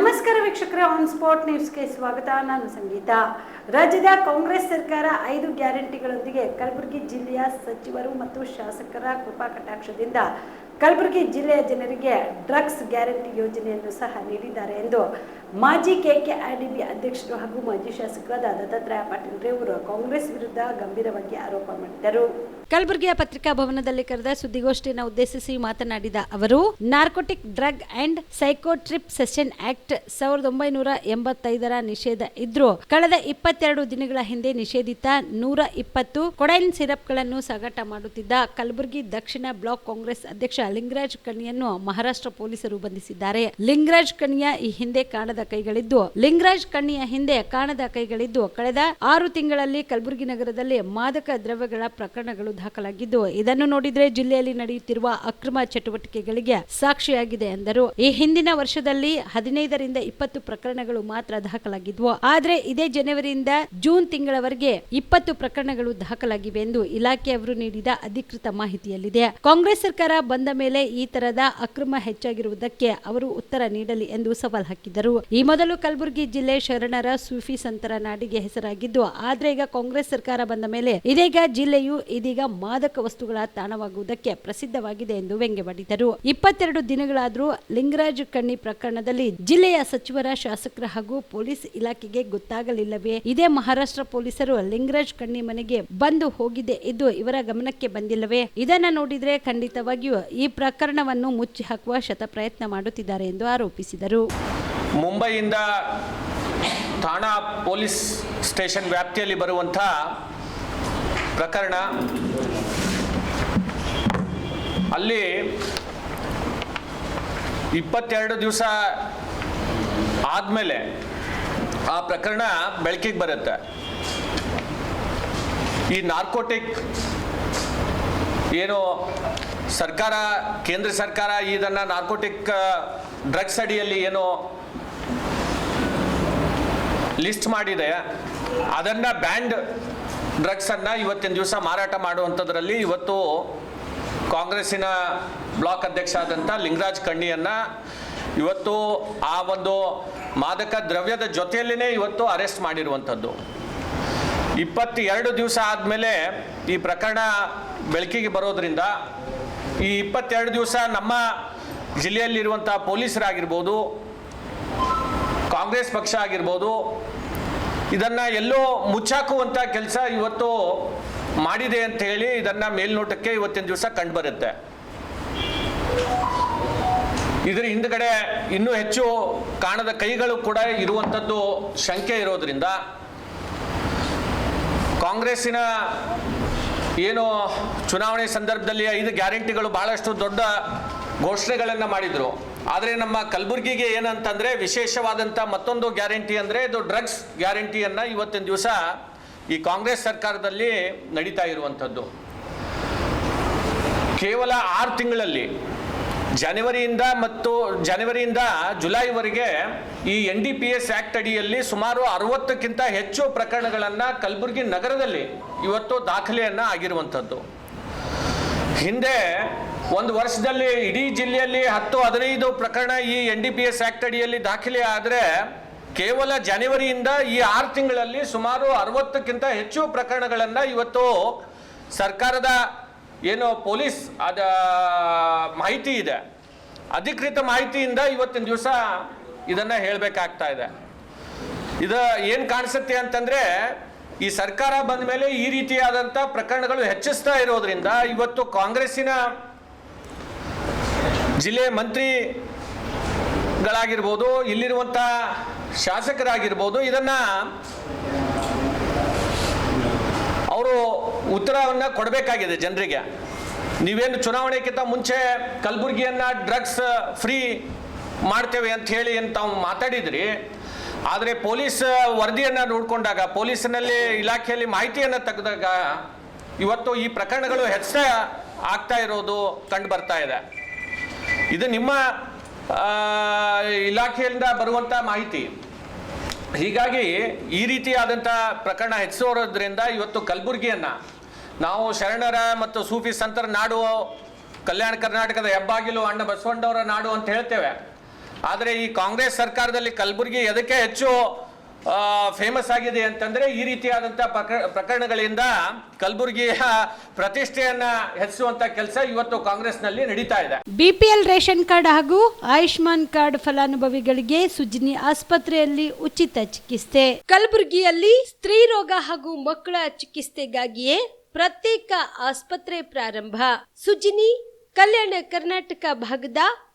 ನಮಸ್ಕಾರ ವೀಕ್ಷಕರೇ on spot ನ್ಯೂಸ್ಗೆ ಸ್ವಾಗತ. ನಾನು ಸಂಗೀತ. ರಾಜ್ಯದ ಕಾಂಗ್ರೆಸ್ ಸರ್ಕಾರ ಐದು ಗ್ಯಾರಂಟಿಗಳೊಂದಿಗೆ ಕಲಬುರಗಿ ಜಿಲ್ಲೆಯ ಸಚಿವರು ಮತ್ತು ಶಾಸಕರ ಕೃಪಾ ಕಟಾಕ್ಷದಿಂದ ಕಲಬುರಗಿ ಜಿಲ್ಲೆಯ ಜನರಿಗೆ ಡ್ರಗ್ಸ್ ಗ್ಯಾರಂಟಿ ಯೋಜನೆಯನ್ನು ಸಹ ನೀಡಿದ್ದಾರೆ ಎಂದು ಮಾಜಿ ಕೆಕೆಆರ್ಡಿಬಿ ಅಧ್ಯಕ್ಷರು ಹಾಗೂ ಮಾಜಿ ಶಾಸಕರಾದ ದತ್ತಾತ್ರೇಯ ಪಾಟೀಲ್ ರೇವರು ಕಾಂಗ್ರೆಸ್ ವಿರುದ್ಧ ಗಂಭೀರವಾಗಿ ಆರೋಪ ಮಾಡಿದರು ಕಲಬುರಗಿಯ ಪತ್ರಿಕಾ ಭವನದಲ್ಲಿ ಕರೆದ ಸುದ್ದಿಗೋಷ್ಠಿಯನ್ನು ಉದ್ದೇಶಿಸಿ ಮಾತನಾಡಿದ ಅವರು, narcotic drug and psychotropic session act ಸಾವಿರದ ಒಂಬೈನೂರ ಎಂಬತ್ತೈದರ ನಿಷೇಧ ಇದ್ರು, ಕಳೆದ ಇಪ್ಪತ್ತೆರಡು ದಿನಗಳ ಹಿಂದೆ ನಿಷೇಧಿತ ನೂರ ಇಪ್ಪತ್ತು ಕೊಡೈನ್ ಸಿರಪ್ಗಳನ್ನು ಸಾಗಾಟ ಮಾಡುತ್ತಿದ್ದ ಕಲಬುರಗಿ ದಕ್ಷಿಣ ಬ್ಲಾಕ್ ಕಾಂಗ್ರೆಸ್ ಅಧ್ಯಕ್ಷ ಲಿಂಗರಾಜ್ ಕಣಿಯನ್ನು ಮಹಾರಾಷ್ಟ್ರ ಪೊಲೀಸರು ಬಂಧಿಸಿದ್ದಾರೆ. ಲಿಂಗರಾಜ್ ಕಣಿಯ ಈ ಹಿಂದೆ ಕಾಣದ ಕೈಗಳಿದ್ದು, ಲಿಂಗರಾಜ್ ಕಣಿಯ ಹಿಂದೆ ಕಾಣದ ಕೈಗಳಿದ್ದು, ಕಳೆದ ಆರು ತಿಂಗಳಲ್ಲಿ ಕಲಬುರಗಿ ನಗರದಲ್ಲಿ ಮಾದಕ ದ್ರವ್ಯಗಳ ಪ್ರಕರಣಗಳು ದಾಖಲಾಗಿದ್ದು, ಇದನ್ನು ನೋಡಿದ್ರೆ ಜಿಲ್ಲೆಯಲ್ಲಿ ನಡೆಯುತ್ತಿರುವ ಅಕ್ರಮ ಚಟುವಟಿಕೆಗಳಿಗೆ ಸಾಕ್ಷಿಯಾಗಿದೆ ಎಂದರು. ಈ ಹಿಂದಿನ ವರ್ಷದಲ್ಲಿ ಹದಿನೈದರಿಂದ ಇಪ್ಪತ್ತು ಪ್ರಕರಣಗಳು ಮಾತ್ರ ದಾಖಲಾಗಿದ್ವು. ಆದರೆ ಇದೇ ಜನವರಿಯಿಂದ ಜೂನ್ ತಿಂಗಳವರೆಗೆ ಇಪ್ಪತ್ತು ಪ್ರಕರಣಗಳು ದಾಖಲಾಗಿವೆ ಎಂದು ಇಲಾಖೆಯವರು ನೀಡಿದ ಅಧಿಕೃತ ಮಾಹಿತಿಯಲ್ಲಿದೆ. ಕಾಂಗ್ರೆಸ್ ಸರ್ಕಾರ ಬಂದ ಮೇಲೆ ಈ ತರದ ಅಕ್ರಮ ಹೆಚ್ಚಾಗಿರುವುದಕ್ಕೆ ಅವರು ಉತ್ತರ ನೀಡಲಿ ಎಂದು ಸವಾಲ್ ಹಾಕಿದರು ಈ ಮೊದಲು ಕಲಬುರಗಿ ಜಿಲ್ಲೆ ಶರಣರ ಸೂಫಿ ಸಂತರ ನಾಡಿಗೆ ಹೆಸರಾಗಿದ್ದು, ಆದ್ರೆ ಈಗ ಕಾಂಗ್ರೆಸ್ ಸರ್ಕಾರ ಬಂದ ಮೇಲೆ ಇದೀಗ ಜಿಲ್ಲೆಯು ಇದೀಗ ಮಾದಕ ವಸ್ತುಗಳ ತಾಣವಾಗುವುದಕ್ಕೆ ಪ್ರಸಿದ್ಧವಾಗಿದೆ ಎಂದು ವ್ಯಂಗ್ಯವಾಡಿದರು. ಇಪ್ಪತ್ತೆರಡು ದಿನಗಳಾದರೂ ಲಿಂಗರಾಜ್ ಕಣ್ಣಿ ಪ್ರಕರಣದಲ್ಲಿ ಜಿಲ್ಲೆಯ ಸಚಿವರ ಶಾಸಕರ ಹಾಗೂ ಪೊಲೀಸ್ ಇಲಾಖೆಗೆ ಗೊತ್ತಾಗಲಿಲ್ಲವೇ? ಇದೇ ಮಹಾರಾಷ್ಟ್ರ ಪೊಲೀಸರು ಲಿಂಗರಾಜ್ ಕಣ್ಣಿ ಮನೆಗೆ ಬಂದು ಹೋಗಿದೆ ಇದು ಇವರ ಗಮನಕ್ಕೆ ಬಂದಿಲ್ಲವೇ? ಇದನ್ನ ನೋಡಿದ್ರೆ ಖಂಡಿತವಾಗಿಯೂ ಈ ಪ್ರಕರಣವನ್ನು ಮುಚ್ಚಿ ಹಾಕುವ ಶತ ಪ್ರಯತ್ನ ಮಾಡುತ್ತಿದ್ದಾರೆ ಎಂದು ಆರೋಪಿಸಿದರು. ಮುಂಬೈಯಿಂದ ಠಾಣಾ ಪೊಲೀಸ್ ಸ್ಟೇಷನ್ ವ್ಯಾಪ್ತಿಯಲ್ಲಿ ಬರುವಂಥ ಪ್ರಕರಣ. ಅಲ್ಲಿ ಇಪ್ಪತ್ತೆರಡು ದಿವಸ ಆದಮೇಲೆ ಆ ಪ್ರಕರಣ ಬೆಳಕಿಗೆ ಬರುತ್ತೆ. ಈ ನಾರ್ಕೋಟಿಕ್ ಏನು ಸರ್ಕಾರ, ಕೇಂದ್ರ ಸರ್ಕಾರ ಇದನ್ನು ನಾರ್ಕೋಟಿಕ್ ಡ್ರಗ್ಸ್ ಅಡಿಯಲ್ಲಿ ಏನು ಲಿಸ್ಟ್ ಮಾಡಿದೆ, ಅದನ್ನು ಬ್ಯಾಂಡ್ ಡ್ರಗ್ಸನ್ನು ಇವತ್ತಿನ ದಿವಸ ಮಾರಾಟ ಮಾಡುವಂಥದ್ರಲ್ಲಿ ಇವತ್ತು ಕಾಂಗ್ರೆಸ್ಸಿನ ಬ್ಲಾಕ್ ಅಧ್ಯಕ್ಷ ಆದಂಥ ಲಿಂಗರಾಜ್ ಕಣ್ಣಿಯನ್ನು ಇವತ್ತು ಆ ಒಂದು ಮಾದಕ ದ್ರವ್ಯದ ಜೊತೆಯಲ್ಲೇ ಇವತ್ತು ಅರೆಸ್ಟ್ ಮಾಡಿರುವಂಥದ್ದು. ಇಪ್ಪತ್ತೆರಡು ದಿವಸ ಆದಮೇಲೆ ಈ ಪ್ರಕರಣ ಬೆಳಕಿಗೆ ಬರೋದ್ರಿಂದ ಈ ಇಪ್ಪತ್ತೆರಡು ದಿವಸ ನಮ್ಮ ಜಿಲ್ಲೆಯಲ್ಲಿರುವಂಥ ಪೊಲೀಸರಾಗಿರ್ಬೋದು, ಕಾಂಗ್ರೆಸ್ ಪಕ್ಷ ಆಗಿರ್ಬೋದು ಇದನ್ನು ಎಲ್ಲೋ ಮುಚ್ಚಾಕುವಂಥ ಕೆಲಸ ಇವತ್ತು ಮಾಡಿದೆ ಅಂತ ಹೇಳಿ ಇದನ್ನು ಮೇಲ್ನೋಟಕ್ಕೆ ಇವತ್ತಿನ ದಿವಸ ಕಂಡುಬರುತ್ತೆ ಇದರ ಹಿಂದ್ಗಡೆ ಇನ್ನೂ ಹೆಚ್ಚು ಕಾಣದ ಕೈಗಳು ಕೂಡ ಇರುವಂಥದ್ದು ಶಂಕೆ ಇರೋದ್ರಿಂದ ಕಾಂಗ್ರೆಸ್ಸಿನ ಏನು ಚುನಾವಣೆ ಸಂದರ್ಭದಲ್ಲಿ ಐದು ಗ್ಯಾರಂಟಿಗಳು ಬಹಳಷ್ಟು ದೊಡ್ಡ ಘೋಷಣೆಗಳನ್ನು ಮಾಡಿದರು. ಆದರೆ ನಮ್ಮ ಕಲಬುರಗಿಗೆ ಏನಂತಂದರೆ ವಿಶೇಷವಾದಂಥ ಮತ್ತೊಂದು ಗ್ಯಾರಂಟಿ ಅಂದರೆ ಇದು ಡ್ರಗ್ಸ್ ಗ್ಯಾರಂಟಿಯನ್ನು ಇವತ್ತಿನ ದಿವಸ ಈ ಕಾಂಗ್ರೆಸ್ ಸರ್ಕಾರದಲ್ಲಿ ನಡೀತಾ ಇರುವಂಥದ್ದು. ಕೇವಲ ಆರು ತಿಂಗಳಲ್ಲಿ ಜನವರಿಯಿಂದ ಮತ್ತು ಜನವರಿಯಿಂದ ಜುಲೈವರೆಗೆ ಈ N D P S act ಅಡಿಯಲ್ಲಿ ಸುಮಾರು ಅರವತ್ತಕ್ಕಿಂತ ಹೆಚ್ಚು ಪ್ರಕರಣಗಳನ್ನು ಕಲಬುರಗಿ ನಗರದಲ್ಲಿ ಇವತ್ತು ದಾಖಲೆಯನ್ನು ಆಗಿರುವಂಥದ್ದು. ಹಿಂದೆ ಒಂದು ವರ್ಷದಲ್ಲಿ ಇಡೀ ಜಿಲ್ಲೆಯಲ್ಲಿ ಹತ್ತು ಹದಿನೈದು ಪ್ರಕರಣ ಈ N D P S act ಅಡಿಯಲ್ಲಿ ದಾಖಲೆ ಆದರೆ ಕೇವಲ ಜನವರಿಯಿಂದ ಈ ಆರು ತಿಂಗಳಲ್ಲಿ ಸುಮಾರು ಅರವತ್ತಕ್ಕಿಂತ ಹೆಚ್ಚು ಪ್ರಕರಣಗಳನ್ನು ಇವತ್ತು ಸರ್ಕಾರದ ಏನು ಪೊಲೀಸ್ ಅದ, ಮಾಹಿತಿ ಇದೆ. ಅಧಿಕೃತ ಮಾಹಿತಿಯಿಂದ ಇವತ್ತಿನ ದಿವಸ ಇದನ್ನು ಹೇಳಬೇಕಾಗ್ತಾ ಇದೆ. ಇದು ಏನು ಕಾಣಿಸುತ್ತೆ ಅಂತಂದರೆ ಈ ಸರ್ಕಾರ ಬಂದ ಮೇಲೆ ಈ ರೀತಿಯಾದಂಥ ಪ್ರಕರಣಗಳು ಹೆಚ್ಚಿಸ್ತಾ ಇರೋದ್ರಿಂದ ಇವತ್ತು ಕಾಂಗ್ರೆಸ್ಸಿನ ಜಿಲ್ಲೆ ಮಂತ್ರಿಗಳಾಗಿರ್ಬೋದು ಇಲ್ಲಿರುವಂಥ ಶಾಸಕರಾಗಿರ್ಬೋದು, ಇದನ್ನು ಅವರು ಉತ್ತರವನ್ನು ಕೊಡಬೇಕಾಗಿದೆ ಜನರಿಗೆ. ನೀವೇನು ಚುನಾವಣೆಗಿಂತ ಮುಂಚೆ ಕಲಬುರಗಿಯನ್ನು ಡ್ರಗ್ಸ್ ಫ್ರೀ ಮಾಡ್ತೇವೆ ಅಂತ ಹೇಳಿ ಅಂತ ಮಾತಾಡಿದ್ರಿ. ಆದರೆ ಪೊಲೀಸ್ ವರದಿಯನ್ನು ನೋಡಿಕೊಂಡಾಗ, ಪೊಲೀಸ್ನಲ್ಲಿ ಇಲಾಖೆಯಲ್ಲಿ ಮಾಹಿತಿಯನ್ನು ತೆಗೆದಾಗ ಇವತ್ತು ಈ ಪ್ರಕರಣಗಳು ಹೆಚ್ಚ ಆಗ್ತಾ ಇರೋದು ಕಂಡು ಬರ್ತಾ ಇದೆ. ಇದು ನಿಮ್ಮ ಇಲಾಖೆಯಿಂದ ಬರುವಂಥ ಮಾಹಿತಿ. ಹೀಗಾಗಿ ಈ ರೀತಿಯಾದಂಥ ಪ್ರಕರಣ ಹೆಚ್ಚಿಸೋದ್ರಿಂದ ಇವತ್ತು ಕಲಬುರಗಿಯನ್ನು ನಾವು ಶರಣರ ಮತ್ತು ಸೂಫಿ ಸಂತರ ನಾಡು, ಕಲ್ಯಾಣ ಕರ್ನಾಟಕದ ಹೆಬ್ಬಾಗಿಲು, ಅಣ್ಣ ಬಸವಣ್ಣವರ ನಾಡು ಅಂತ ಹೇಳ್ತೇವೆ. ಆದರೆ ಈ ಕಾಂಗ್ರೆಸ್ ಸರ್ಕಾರದಲ್ಲಿ ಕಲಬುರಗಿ ಎದಕ್ಕೆ ಹೆಚ್ಚು ಫೇಮಸ್ ಆಗಿದೆ ಅಂತಂದ್ರೆ ಈ ರೀತಿಯಾದಂಥ ಪ್ರಕ- ಪ್ರಕರಣಗಳಿಂದ ಕಲಬುರಗಿಯ ಪ್ರತಿಷ್ಠೆಯನ್ನ ಹೆಚ್ಚಿಸುವಂತ ಕೆಲಸ ಇವತ್ತು ಕಾಂಗ್ರೆಸ್ನಲ್ಲಿ ನಡೀತಾ ಇದೆ. ಬಿಪಿಎಲ್ ರೇಷನ್ ಕಾರ್ಡ್ ಹಾಗೂ ಆಯುಷ್ಮಾನ್ ಕಾರ್ಡ್ ಫಲಾನುಭವಿಗಳಿಗೆ ಸುಜಿನಿ ಆಸ್ಪತ್ರೆಯಲ್ಲಿ ಉಚಿತ ಚಿಕಿತ್ಸೆ. ಕಲಬುರಗಿಯಲ್ಲಿ ಸ್ತ್ರೀ ರೋಗ ಹಾಗೂ ಮಕ್ಕಳ ಚಿಕಿತ್ಸೆಗಾಗಿಯೇ ಪ್ರತ್ಯೇಕ ಆಸ್ಪತ್ರೆ ಪ್ರಾರಂಭ. ಸುಜಿನಿ, ಕಲ್ಯಾಣ ಕರ್ನಾಟಕ ಭಾಗದ